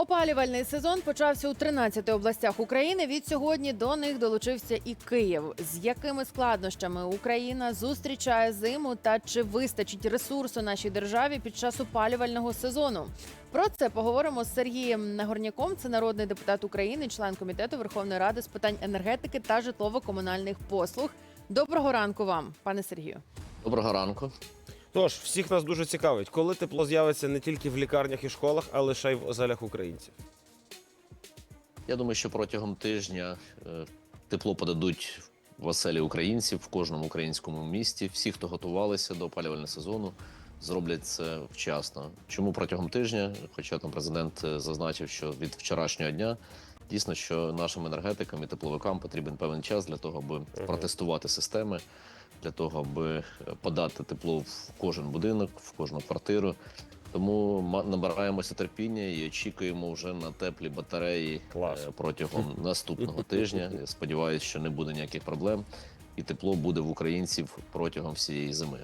Опалювальний сезон почався у 13 областях України. Від сьогодні до них долучився і Київ. З якими складнощами Україна зустрічає зиму та чи вистачить ресурсу нашій державі під час опалювального сезону? Про це поговоримо з Сергієм Нагорняком. Це народний депутат України, член комітету Верховної Ради з питань енергетики та житлово-комунальних послуг. Доброго ранку вам, пане Сергію. Доброго ранку. Тож, всіх нас дуже цікавить, коли тепло з'явиться не тільки в лікарнях і школах, а лише й в оселях українців. Я думаю, що протягом тижня е, тепло подадуть в оселі українців в кожному українському місті. Всі, хто готувалися до опалювального сезону, зроблять це вчасно. Чому протягом тижня? Хоча там президент е, зазначив, що від вчорашнього дня дійсно, що нашим енергетикам і тепловикам потрібен певний час для того, аби протестувати системи, для того, аби подати тепло в кожен будинок, в кожну квартиру. Тому набираємося терпіння і очікуємо вже на теплі батареї Клас. е, протягом наступного тижня. Я сподіваюся, що не буде ніяких проблем, і тепло буде в українців протягом всієї зими.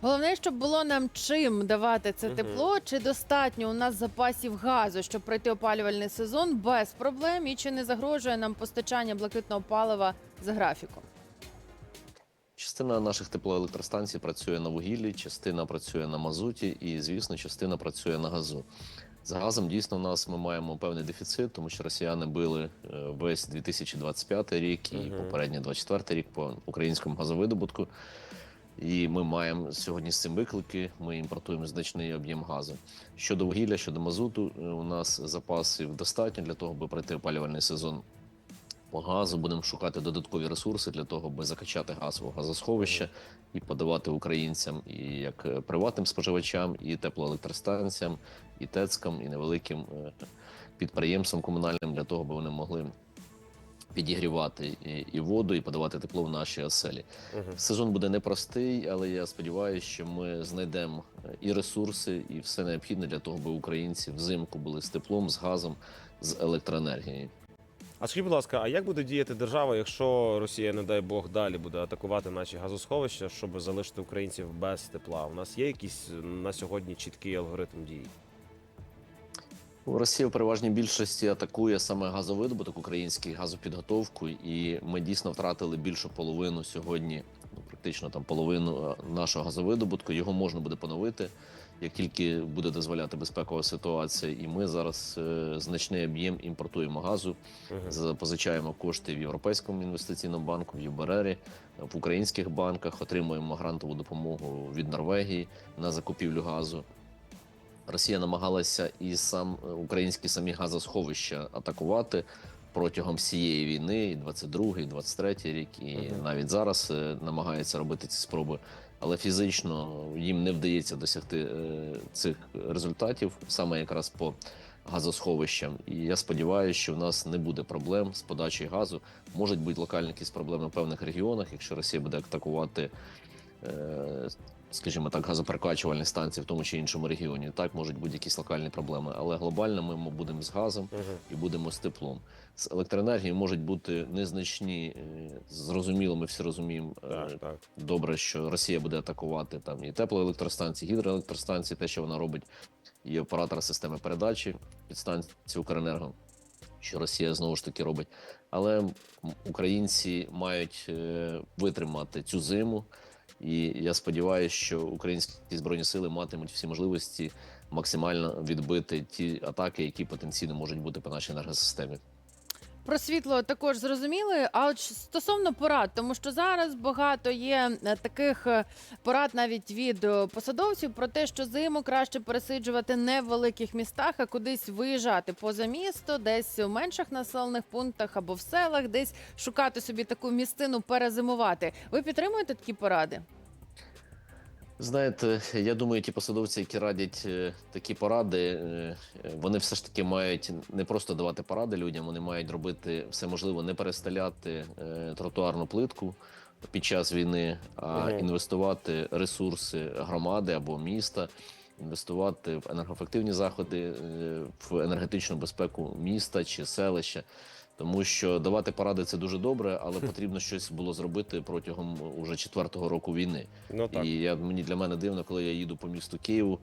Головне, щоб було нам чим давати це Мгм. тепло, чи достатньо у нас запасів газу, щоб пройти опалювальний сезон без проблем, і чи не загрожує нам постачання блакитного палива за графіком. Частина наших теплоелектростанцій працює на вугіллі, частина працює на мазуті, і, звісно, частина працює на газу. З газом дійсно у нас ми маємо певний дефіцит, тому що росіяни били е, весь 2025 рік і Мгм. попередній 24 рік по українському газовидобутку. І ми маємо сьогодні з цим виклики. Ми імпортуємо значний об'єм газу. Щодо вугілля, щодо мазуту, е, у нас запасів достатньо для того, аби пройти опалювальний сезон по газу. Будемо шукати додаткові ресурси для того, аби закачати газ у газосховище і подавати українцям і як приватним споживачам, і теплоелектростанціям, і ТЕЦкам, і невеликим е, підприємствам комунальним для того, аби вони могли підігрівати і, і воду, і подавати тепло в наші оселі. Мгм. Сезон буде непростий, але я сподіваюся, що ми знайдемо е, і ресурси, і все необхідне для того, аби українці взимку були з теплом, з газом, з електроенергією. А скажіть, будь ласка, а як буде діяти держава, якщо Росія, не дай Бог, далі буде атакувати наші газосховища, щоб залишити українців без тепла? У нас є якийсь е, на сьогодні чіткий алгоритм дій? Росія в переважній більшості атакує саме газовидобуток, український газопідготовку, і ми дійсно втратили більшу половину сьогодні, ну практично там половину е, нашого газовидобутку. Його можна буде поновити, як тільки буде дозволяти безпекова ситуація. І ми зараз е, значний об'єм імпортуємо газу. Мгм. Позичаємо кошти в Європейському інвестиційному банку, в ЮБРЕРі, в українських банках, отримуємо грантову допомогу від Норвегії на закупівлю газу. Росія намагалася і сам е, українські самі газосховища атакувати протягом всієї війни, і 22-й, і 23-й рік, і Мгм. навіть зараз е, намагається робити ці спроби. Але фізично їм не вдається досягти е, цих результатів, саме якраз по газосховищам. І я сподіваюся, що в нас не буде проблем з подачею газу. Можуть бути локальні якісь проблеми в певних регіонах, якщо Росія буде атакувати. Скажімо так, газоперекачувальні станції в тому чи іншому регіоні. Так можуть бути якісь локальні проблеми, але глобально ми будемо з газом і будемо з теплом. З електроенергією можуть бути незначні, е, зрозуміло, ми всі розуміємо е, Так, так. добре, що Росія буде атакувати там і теплоелектростанції, гідроелектростанції, те, що вона робить, і оператора системи передачі підстанції Укренерго, що Росія знову ж таки робить. Але українці мають е, витримати цю зиму. І я сподіваюся, що українські збройні сили матимуть всі можливості максимально відбити ті атаки, які потенційно можуть бути по нашій енергосистемі. Про світло також зрозуміли. А от стосовно порад, тому що зараз багато є е, таких е, порад навіть від е, посадовців про те, що зиму краще пересиджувати не в великих містах, а кудись виїжджати поза місто, десь у менших населених пунктах або в селах, десь шукати собі таку містину перезимувати. Ви підтримуєте такі поради? Знаєте, я думаю, ті посадовці, які радять е, такі поради, е, е, вони все ж таки мають не просто давати поради людям, вони мають робити все можливе, не перестеляти тротуарну плитку під час війни, а Мгм. інвестувати ресурси громади або міста, інвестувати в енергоефективні заходи, в енергетичну безпеку міста чи селища. Тому що давати поради це дуже добре, але потрібно щось було зробити протягом уже четвертого року війни. Ну так. І я, мені для мене дивно, коли я їду по місту Києву,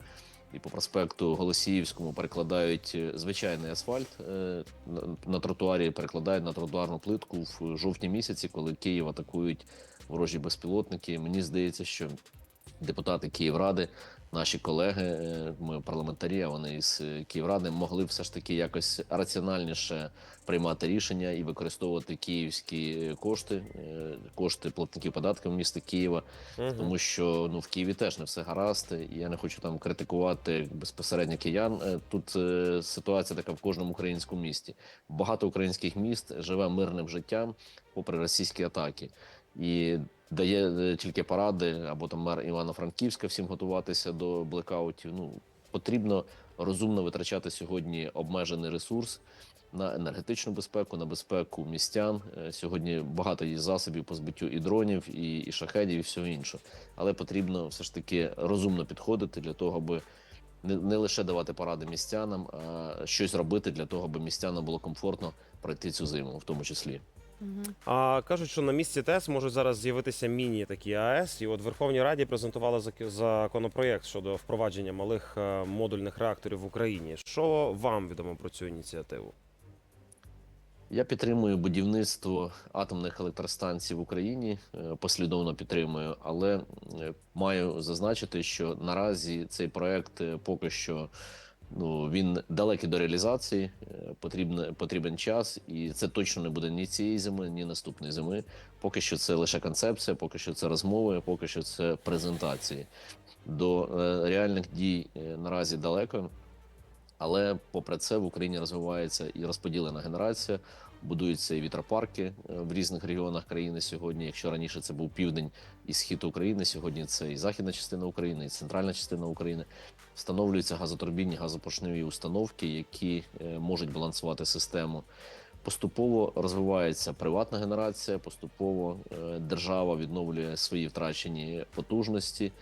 і по проспекту Голосіївському перекладають е, звичайний асфальт е, на, на тротуарі, перекладають на тротуарну плитку в жовтні місяці, коли Київ атакують ворожі безпілотники. Мені здається, що депутати Київради, наші колеги, е, ми парламентарі, а вони із е, Київради могли все ж таки якось раціональніше приймати рішення і використовувати київські кошти, е, кошти платників податків міста Києва, Мгм. тому що ну в Києві теж не все гаразд. І я не хочу там критикувати безпосередньо киян. Тут ситуація така в кожному українському місті. Багато українських міст живе мирним життям попри російські атаки. І дає е, тільки поради або там мер Івано-Франківська всім готуватися до блекаутів. Ну потрібно розумно витрачати сьогодні обмежений ресурс на енергетичну безпеку, на безпеку містян. Е, Сьогодні багато є засобів по збиттю і дронів, і, і шахедів, і всього іншого. Але потрібно все ж таки розумно підходити для того, аби не, не лише давати поради містянам, а щось робити для того, аби містянам було комфортно пройти цю зиму, в тому числі. А кажуть, що на місці ТЕС можуть зараз з'явитися міні такі АЕС. І от Верховній Раді презентували зак- законопроєкт щодо впровадження малих е, модульних реакторів в Україні. Що вам відомо про цю ініціативу? Я підтримую будівництво атомних електростанцій в Україні, е, послідовно підтримую, але е, маю зазначити, що наразі цей проект поки що ну він далекий до реалізації. е, Потрібен потрібен час, і це точно не буде ні цієї зими, ні наступної зими. Поки що це лише концепція, поки що це розмови, поки що це презентації. До е, реальних дій е, наразі далеко. Але попри це в Україні розвивається і розподілена генерація, будуються і вітропарки е, в різних регіонах країни сьогодні. Якщо раніше це був південь і схід України, сьогодні це і західна частина України, і центральна частина України. Встановлюються газотурбінні газопоршневі установки, які е, можуть балансувати систему. Поступово розвивається приватна генерація, поступово е, держава відновлює свої втрачені потужності.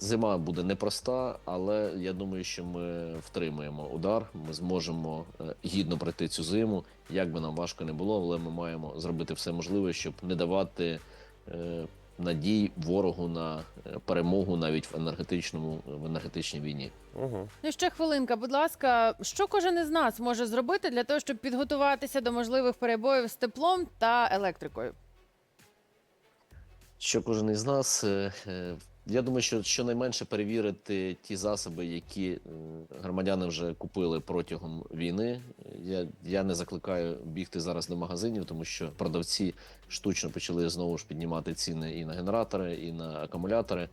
Зима буде непроста, але я думаю, що ми втримаємо удар. Ми зможемо е, гідно пройти цю зиму. Як би нам важко не було, але ми маємо зробити все можливе, щоб не давати е, надій ворогу на е, перемогу навіть в енергетичному в енергетичній війні. Угу. І ще хвилинка, будь ласка, що кожен із нас може зробити для того, щоб підготуватися до можливих перебоїв з теплом та електрикою? Що кожен із нас, я думаю, що щонайменше перевірити ті засоби, які громадяни вже купили протягом війни. Я, я не закликаю бігти зараз до магазинів, тому що продавці штучно почали знову ж піднімати ціни і на генератори, і на акумулятори.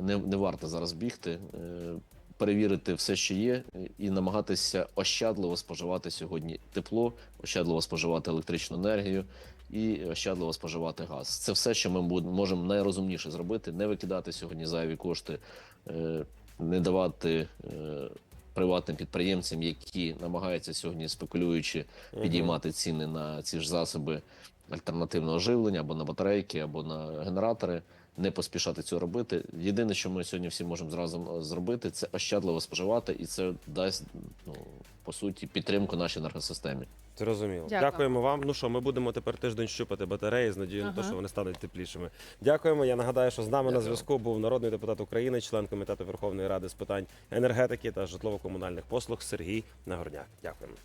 Не, не варто зараз бігти. е, Перевірити все, що є, і намагатися ощадливо споживати сьогодні тепло, ощадливо споживати електричну енергію і ощадливо споживати газ. Це все, що ми можемо найрозумніше зробити: не викидати сьогодні зайві кошти, е, не давати е, приватним підприємцям, які намагаються сьогодні спекулюючи підіймати ціни на ці ж засоби альтернативного живлення або на батарейки, або на генератори. Не поспішати цього робити. Єдине, що ми сьогодні всі можемо зразу зробити, це ощадливо споживати, і це дасть ну по суті підтримку нашій енергосистемі. Зрозуміло. Дякую. Дякуємо вам. Ну що, ми будемо тепер тиждень щупати батареї з надією на те, що вони стануть теплішими. Дякуємо. Я нагадаю, що з нами на зв'язку був народний депутат України, член комітету Верховної Ради з питань енергетики та житлово-комунальних послуг Сергій Нагорняк. Дякуємо.